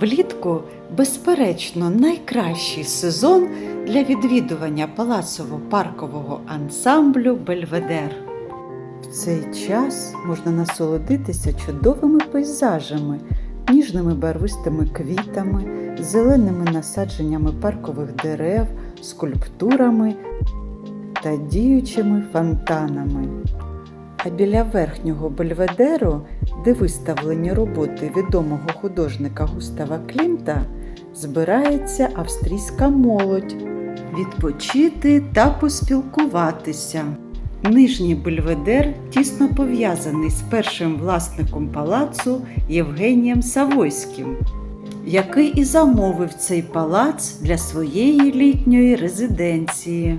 Влітку, безперечно, найкращий сезон для відвідування палацово-паркового ансамблю Бельведер. В цей час можна насолодитися чудовими пейзажами, ніжними барвистими квітами, зеленими насадженнями паркових дерев, скульптурами та діючими фонтанами. А біля верхнього бельведеру, де виставлені роботи відомого художника Густава Клімта, збирається австрійська молодь відпочити та поспілкуватися. Нижній бельведер тісно пов'язаний з першим власником палацу Євгенієм Савойським, який і замовив цей палац для своєї літньої резиденції.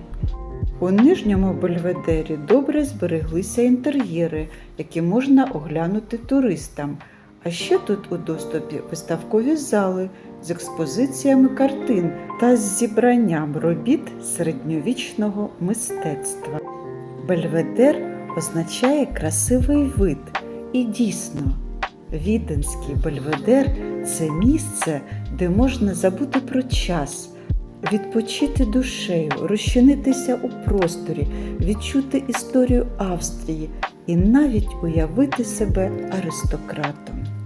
У нижньому бельведері добре збереглися інтер'єри, які можна оглянути туристам. А ще тут у доступі виставкові зали з експозиціями картин та з зібранням робіт середньовічного мистецтва. Бельведер означає красивий вид, і дійсно, Віденський бельведер це місце, де можна забути про час, відпочити душею, розчинитися у просторі, відчути історію Австрії і навіть уявити себе аристократом.